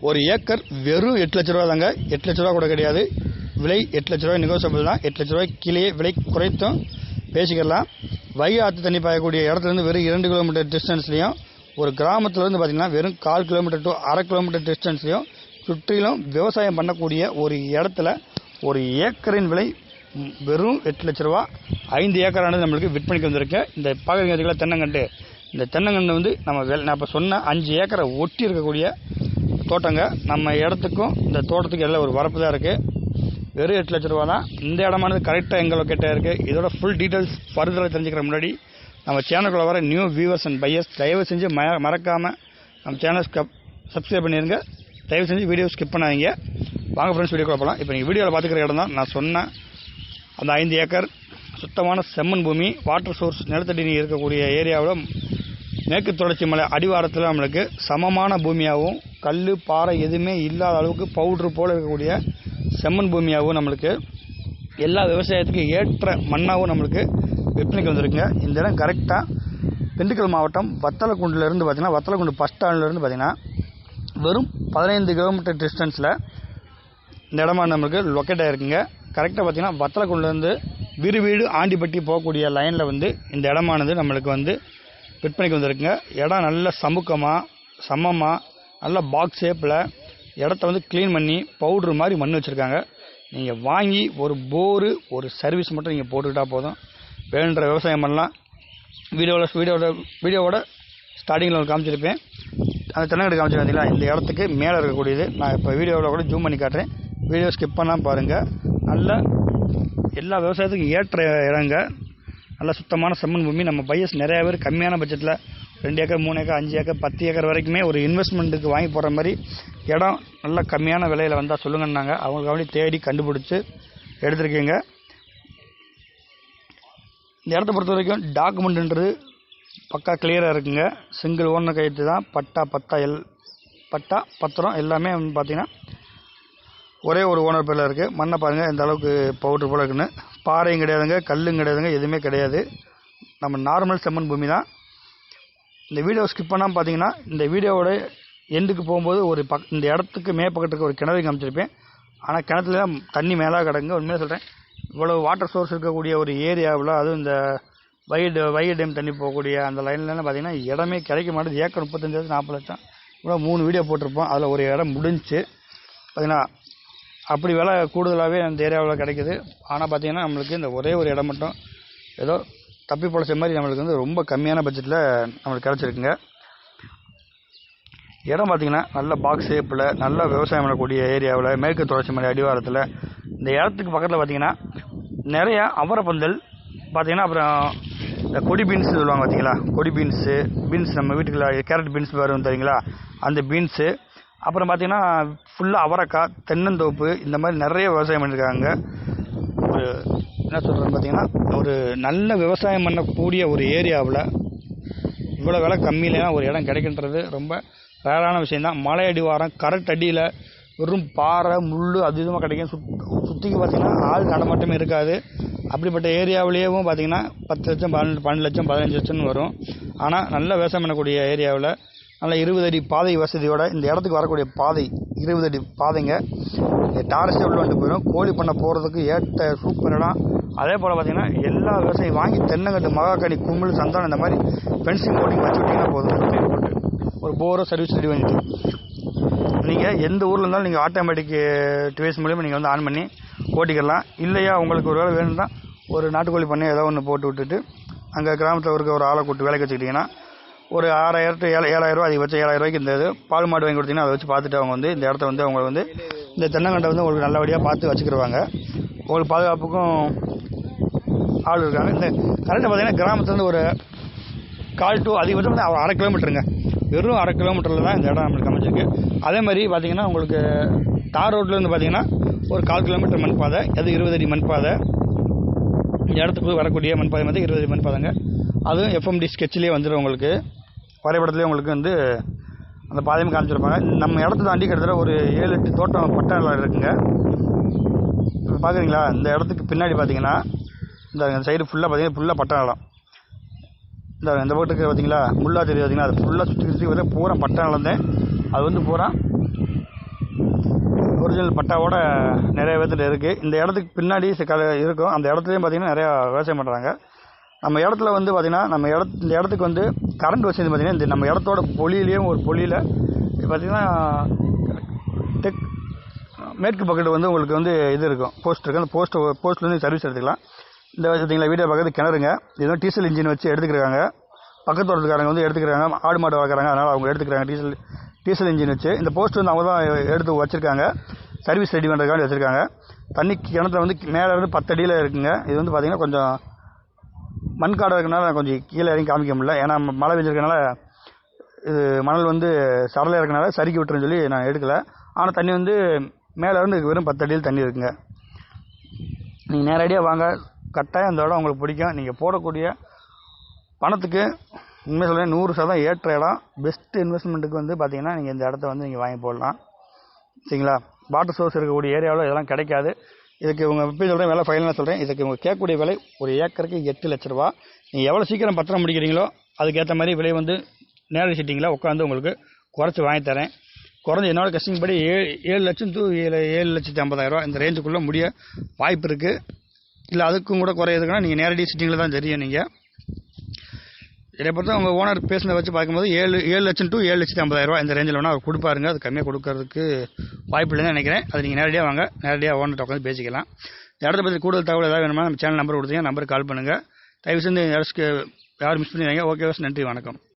ஒரு ஏக்கர் வெறும் எட்டு லட்ச ரூபா தாங்க. எட்டு லட்ச ரூபா கூட கிடையாது. விலை எட்டு லட்ச ரூபாய் நெகோசியபிள் தான். எட்டு லட்ச ரூபாய் கீழே விலை குறைத்தும் பேசிக்கலாம். வைகை ஆற்று தண்ணி பாயக்கூடிய இடத்துலேருந்து வெறும் இரண்டு கிலோமீட்டர் டிஸ்டன்ஸ்லையும் ஒரு கிராமத்துலேருந்து பார்த்தீங்கன்னா வெறும் கால் கிலோமீட்டர் டு அரை கிலோமீட்டர் டிஸ்டன்ஸ்லையும் சுற்றிலும் விவசாயம் பண்ணக்கூடிய ஒரு இடத்துல ஒரு ஏக்கரின் விலை வெறும் எட்டு லட்ச ரூபா. ஐந்து ஏக்கரானது நம்மளுக்கு விற்பனைக்கு வந்திருக்கு. இந்த பார்க்குறீங்க தென்னங்கண்டு. இந்த தென்னங்கன்று வந்து நம்ம வெ- நான் இப்போ சொன்ன அஞ்சு ஏக்கரை ஒட்டி இருக்கக்கூடிய தோட்டங்க. நம்ம இடத்துக்கும் இந்த தோட்டத்துக்கு எல்லாம் ஒரு வரப்பு தான் இருக்குது வெறும் எட்டு லட்ச ரூபா தான். இந்த இடமானது கரெக்டாக எங்கள் லொக்கேட்டாக இருக்குது இதோட ஃபுல் டீட்டெயில்ஸ் ஃபர்தராக தெரிஞ்சுக்கிற முன்னாடி நம்ம சேனலுக்குள்ள வர நியூ வியூவர்ஸ் அண்ட் பையர்ஸ் தயவு செஞ்சு ம மறக்காமல் நம்ம சேனல் சப்ஸ்கிரைப் பண்ணிடுங்க தயவு செஞ்சு வீடியோ ஸ்கிப் பண்ணாதீங்க. வாங்க ஃப்ரெண்ட்ஸ் வீடியோக்குள்ள போகலாம் இப்போ நீங்கள் வீடியோவில் பார்த்துக்கிற இடம் தான். நான் சொன்ன அந்த ஐந்து ஏக்கர் சுத்தமான செம்மண் பூமி வாட்டர் சோர்ஸ் நிலத்தடி நீர் இருக்கக்கூடிய ஏரியாவில் மேற்கு தொடர்ச்சி மலை அடிவாரத்தில் நம்மளுக்கு சமமான பூமியாகவும் கல் பாறை எதுவுமே இல்லாத அளவுக்கு பவுட்ரு போல் இருக்கக்கூடிய செம்மண் பூமியாகவும் நம்மளுக்கு எல்லா விவசாயத்துக்கும் ஏற்ற மண்ணாகவும் நம்மளுக்கு விற்பனைக்கு வந்திருக்குங்க. இந்த இடம் கரெக்டாக திண்டுக்கல் மாவட்டம் வத்தலக்குண்டுலேருந்து பார்த்திங்கன்னா வத்தலக்குண்டு பஸ் ஸ்டாண்ட்லேருந்து பார்த்திங்கன்னா வெறும் பதினைந்து கிலோமீட்டர் டிஸ்டன்ஸில் இந்த இடமா நம்மளுக்கு லொக்கேட் ஆகிருக்குங்க கரெக்டாக பார்த்தீங்கன்னா வத்தலக்குண்டுலேருந்து விருவீடு ஆண்டிப்பட்டி போகக்கூடிய லைனில் வந்து இந்த இடமானது நம்மளுக்கு வந்து விற்பனைக்கு வந்திருக்குங்க. இடம் நல்ல சமுக்கமாக சமமாக நல்ல பாக்ஸ் ஷேப்பில் இடத்த வந்து க்ளீன் பண்ணி பவுட்ரு மாதிரி மண் வச்சுருக்காங்க. நீங்கள் வாங்கி ஒரு போரு ஒரு சர்வீஸ் மட்டும் நீங்கள் போட்டுக்கிட்டால் போதும். வேணுன்ற விவசாயம் பண்ணலாம். வீடியோவில் வீடியோட வீடியோவோட ஸ்டார்டிங்கில் ஒரு காமிச்சிருப்பேன். அந்த தென்னங்கடு காமிச்சிருந்தீங்களா இந்த இடத்துக்கு மேலே இருக்கக்கூடியது. நான் இப்போ வீடியோவில் கூட ஜூம் பண்ணி காட்டுறேன். வீடியோ ஸ்கிப் பண்ணால் பாருங்கள் நல்ல எல்லா விவசாயத்துக்கும் ஏற்ற இடங்க. நல்ல சுத்தமான செம்மண் பூமி. நம்ம பையஸ் நிறையா பேர் கம்மியான பட்ஜெட்டில் ரெண்டு ஏக்கர் மூணு ஏக்கர் அஞ்சு ஏக்கர் பத்து ஏக்கர் வரைக்குமே ஒரு இன்வெஸ்ட்மெண்ட்டுக்கு வாங்கி போடுற மாதிரி இடம் நல்ல கம்மியான விலையில் வந்தால் சொல்லுங்கன்னாங்க. அவங்களுக்கு அப்படி தேடி கண்டுபிடிச்சி எடுத்திருக்கீங்க. இந்த இடத்த பொறுத்த வரைக்கும் டாக்குமெண்ட்டுன்றது பக்கா கிளியராக இருக்குங்க. சிங்கிள் ஓனர் கையெழுத்து தான் பட்டா பத்தா எல் பட்டா பத்திரம் எல்லாமே வந்து பார்த்திங்கன்னா ஒரே ஒரு ஓனர் பேரில் இருக்குது மண்ணை பாருங்கள் இந்த அளவுக்கு பவுட்ரு போல இருக்குன்னு. பாறையும் கிடையாதுங்க கல்லும் கிடையாதுங்க எதுவுமே கிடையாது. நம்ம நார்மல் செம்மண் பூமி தான். இந்த வீடியோ ஸ்கிப் பண்ணாமல் பார்த்தீங்கன்னா இந்த வீடியோவோட எண்டுக்கு போகும்போது ஒரு பக் இந்த இடத்துக்கு மே பக்கத்துக்கு ஒரு கிணறு காமிச்சிருப்பேன். ஆனால் கிணத்துல தான் தண்ணி மேலே கிடங்கு உண்மையாக சொல்கிறேன் இவ்வளோ வாட்டர் சோர்ஸ் இருக்கக்கூடிய ஒரு ஏரியாவில் அதுவும் இந்த வைடு வைகை டேம் தண்ணி போகக்கூடிய அந்த லைன்லலாம் பார்த்தீங்கன்னா இடமே கிடைக்க மாட்டேது ஏக்கர் முப்பத்தஞ்சாயிரத்து நாற்பது லட்சம். இவ்வளோ மூணு வீடியோ போட்டிருப்போம். அதில் ஒரு இடம் முடிஞ்சு பார்த்தீங்கன்னா அப்படி விலை கூடுதலாகவே அந்த ஏரியாவில் கிடைக்குது. ஆனால் பார்த்திங்கன்னா நம்மளுக்கு இந்த ஒரே ஒரு இடம் மட்டும் ஏதோ தப்பி பொழைச்ச மாதிரி நம்மளுக்கு வந்து ரொம்ப கம்மியான பட்ஜெட்டில் நம்மளுக்கு கிடச்சிருக்குங்க. இடம் பார்த்தீங்கன்னா நல்ல பாக்ஸ் ஷேப்பில் நல்ல விவசாயம் பண்ணக்கூடிய ஏரியாவில் மேற்கு தொடர்ச்சி மலை அடிவாரத்தில் இந்த இடத்துக்கு பக்கத்தில் பார்த்திங்கன்னா நிறையா அவரப்பந்தல் பார்த்திங்கன்னா அப்புறம் இந்த கொடி பீன்ஸ் சொல்லுவாங்க பார்த்தீங்களா கொடி பீன்ஸு பீன்ஸ் நம்ம வீட்டுக்குள்ள கேரட் பீன்ஸ் வரும் தெரியுங்களா அந்த பீன்ஸு அப்புறம் பார்த்திங்கன்னா ஃபுல்லாக அவரைக்காய் தென்னந்தோப்பு இந்த மாதிரி நிறைய விவசாயம் பண்ணியிருக்காங்க ஒரு என்ன சொல்கிறேன்னு பார்த்தீங்கன்னா ஒரு நல்ல விவசாயம் பண்ணக்கூடிய ஒரு ஏரியாவில் இவ்வளோ விலை கம்மியிலாம் ஒரு இடம் கிடைக்கின்றது ரொம்ப ரேரான விஷயந்தான் மலை அடிவாரம் கரெக்ட் அடியில் வெறும் பாறை முள் அது இதுமாக கிடைக்கும். சுத் சுற்றிக்கு பார்த்தீங்கன்னா ஆள் நடமாட்டமே இருக்காது. அப்படிப்பட்ட ஏரியாவிலேயும் பார்த்தீங்கன்னா பத்து லட்சம் பன்னெண்டு பன்னெண்டு லட்சம் பதினஞ்சு லட்சம்னு வரும். ஆனால் நல்ல விவசாயம் பண்ணக்கூடிய ஏரியாவில் நல்ல இருபது அடி பாதை வசதியோட இந்த இடத்துக்கு வரக்கூடிய பாதை இருபது அடி பாதைங்க. டாரஸ்டே உள்ள வந்துட்டு போயிடும் கோழி பண்ண போகிறதுக்கு ஏற்ற சூப்பர் இடம் அதே போல் பார்த்தீங்கன்னா எல்லா விவசாயம் வாங்கி தென்னங்கட்டு மகாக்கனி கும்பல் சந்தானம் இந்த மாதிரி ஃபென்சிங் போட்டிங் வச்சு விட்டிங்கன்னா போதும். போட்டு ஒரு போரோ சர்வீஸ் ரெடி வாங்கிட்டு நீங்கள் எந்த ஊரில் இருந்தாலும் நீங்கள் ஆட்டோமேட்டிக் டிவைஸ் மூலியமாக நீங்கள் வந்து ஆன் பண்ணி ஓட்டிக்கலாம். இல்லையா உங்களுக்கு ஒரு வேலை வேணும்னா ஒரு நாட்டுக்கோழி பண்ணி ஏதோ ஒன்று போட்டு விட்டுட்டு அங்கே கிராமத்தில் இருக்க ஒரு ஆளை கூட்டு வேலைக்கு வச்சுக்கிட்டிங்கன்னா ஒரு ஆறாயிரம் டு ஏழு ஏழாயிரம் ரூபா அதிகபட்சம் ஏழாயிரம் ரூபாய்க்கு இந்த இது பால் மாடு வாங்கி கொடுத்தீங்கன்னா அதை வச்சு பார்த்துட்டு அவங்க வந்து இந்த இடத்த வந்து அவங்க வந்து இந்த தென்னங்கண்டை வந்து உங்களுக்கு நல்லபடியாக பார்த்து வச்சுக்கிடுவாங்க உங்களுக்கு பாதுகாப்புக்கும் ஆள் இருக்காங்க. இந்த கரெக்டாக பார்த்தீங்கன்னா கிராமத்துலேருந்து ஒரு கால் டு அதிகபட்சம் வந்து அரை கிலோமீட்டருங்க வெறும் அரை கிலோமீட்டரில் தான் இந்த இடம் நம்மளுக்கு அமைச்சிருக்கு அதே மாதிரி பார்த்தீங்கன்னா உங்களுக்கு தார் ரோட்லேருந்து பார்த்தீங்கன்னா ஒரு கால் கிலோமீட்டர் மண் பாதை அது இருபது அடி மண் பாதை இந்த இடத்துக்கு வரக்கூடிய மண் பாதை வந்து இருபது அடி மண் பாதைங்க அதுவும் எஃப்எம்டி ஸ்கெட்சிலே வந்துடும் உங்களுக்கு. வரைபடத்துலேயே உங்களுக்கு வந்து அந்த பாதையும் காமிச்சிருப்பாங்க. நம்ம இடத்த தாண்டி கிட்டத்தட்ட ஒரு ஏழு எட்டு தோட்டம் பட்டாளம் இருக்குங்க. இப்போ பார்க்குறீங்களா இந்த இடத்துக்கு பின்னாடி பார்த்தீங்கன்னா இந்த சைடு ஃபுல்லாக பார்த்தீங்கன்னா ஃபுல்லாக பட்டா நிலம். இந்த இந்த பக்கத்துக்கு பார்த்தீங்களா முள்ளா தெரியுது பார்த்தீங்களா அது ஃபுல்லாக சுற்றி சுற்றி வந்து பூரா பட்டா நிலம் தான். அது வந்து பூரா ஒரிஜினல் பட்டாவோட நிறைய விதத்தில் இருக்குது இந்த இடத்துக்கு பின்னாடி க- இருக்கும். அந்த இடத்துலையும் பார்த்தீங்கன்னா நிறையா விவசாயம் பண்ணுறாங்க நம்ம இடத்துல வந்து பார்த்திங்கன்னா நம்ம இடத்து இந்த இடத்துக்கு வந்து கரண்ட் வசதி பார்த்திங்கன்னா இந்த நம்ம இடத்தோட பொலியிலையும் ஒரு பொலியில் பார்த்திங்கன்னா டெக் மேற்கு பக்கத்தில் வந்து உங்களுக்கு வந்து இது இருக்கும். போஸ்ட் இருக்குது அந்த போஸ்ட்டு போஸ்ட்லேருந்து சர்வீஸ் எடுத்துக்கலாம். இந்த பார்த்தீங்களா வீடியோ பக்கத்து கிணறுங்க. இது வந்து டீசல் இன்ஜின் வச்சு எடுத்துக்கிறாங்க பக்கத்து தோட்டத்துக்காரங்க வந்து எடுத்துக்கிறாங்க. ஆடு மாடு வளர்க்குறாங்க. அதனால் அவங்க எடுத்துக்கிறாங்க டீசல் டீசல் இன்ஜின் வச்சு. இந்த போஸ்ட் வந்து அவங்க தான் எடுத்து வச்சுருக்காங்க. சர்வீஸ் ரெடி பண்ணுறதுக்காண்டி வச்சுருக்காங்க. தண்ணி கிணத்துல வந்து மேலே இருந்து பத்து அடியில் இருக்குங்க. இது வந்து பார்த்திங்கன்னா கொஞ்சம் மண் காடாக இருக்கனால கொஞ்சம் கீழே இறங்கி காமிக்க முடியல. ஏன்னா மழை பெஞ்சிருக்கனால இது மணல் வந்து சரலாக இருக்கனால சறுக்கி விட்டுருன்னு சொல்லி நான் எடுக்கலை. ஆனால் தண்ணி வந்து மேலே இருந்து வெறும் பத்து அடியில் தண்ணி இருக்குங்க. நீங்கள் நேரடியாக வாங்க. கட்டாயம் இந்த இடம் உங்களுக்கு பிடிக்கும். நீங்கள் போடக்கூடிய பணத்துக்கு உண்மை சொல்கிறேன் நூறு சதம் ஏற்ற இடம். பெஸ்ட்டு இன்வெஸ்ட்மெண்ட்டுக்கு வந்து பார்த்தீங்கன்னா நீங்கள் இந்த இடத்த வந்து நீங்கள் வாங்கி போடலாம். சரிங்களா? வாட்டர் சோர்ஸ் இருக்கக்கூடிய ஏரியாவில் இதெல்லாம் கிடைக்காது. இதுக்கு இவங்க எப்படி சொல்கிறேன் விலை ஃபைனலாக சொல்கிறேன் இதுக்கு இவங்க கேட்கக்கூடிய விலை ஒரு ஏக்கருக்கு எட்டு லட்ச ரூபா. நீங்கள் எவ்வளோ சீக்கிரம் பத்திரம் முடிக்கிறீங்களோ அதுக்கேற்ற மாதிரி விலை வந்து நேரடி சிட்டிங்களா உட்காந்து உங்களுக்கு குறைச்சி வாங்கி தரேன். குறைஞ்சி என்னோட கஸ்டிங் படி ஏழு ஏழு லட்சம் டூ ஏழு ஏழு லட்சத்தி ஐம்பதாயிரரூவா இந்த ரேஞ்சுக்குள்ளே முடிய வாய்ப்பு இருக்குது இல்லை அதுக்கும் கூட குறையுதுன்னா நீங்கள் நேரடி சிட்டிங்கில் தான் தெரியும் நீங்கள் இதை பொறுத்த அவங்க ஓனர் பேசுனதை வச்சு பார்க்கும்போது ஏழு ஏழு லட்சம் டு ஏழு லட்சத்தி ஐம்பதாயிரரூவா இந்த ரேஞ்சில் வேணால் அவர் கொடுப்பாருங்க. அது கம்மியாக கொடுக்கறதுக்கு வாய்ப்பு இல்லைன்னு நினைக்கிறேன். அது நீங்கள் நேரடியாக வாங்க. நேரடியாக ஓனர்கிட்ட உட்காந்து பேசிக்கலாம். இந்த இடத்த பற்றி கூடுதல் தகவல் ஏதாவது வேணுமா நம்ம சேனல் நம்பர் கொடுத்தீங்க நம்பருக்கு கால் பண்ணுங்கள் தயவு செஞ்சு யாருக்கு யாரும் மிஸ் பண்ணிடுறாங்க ஓகே நன்றி வணக்கம்.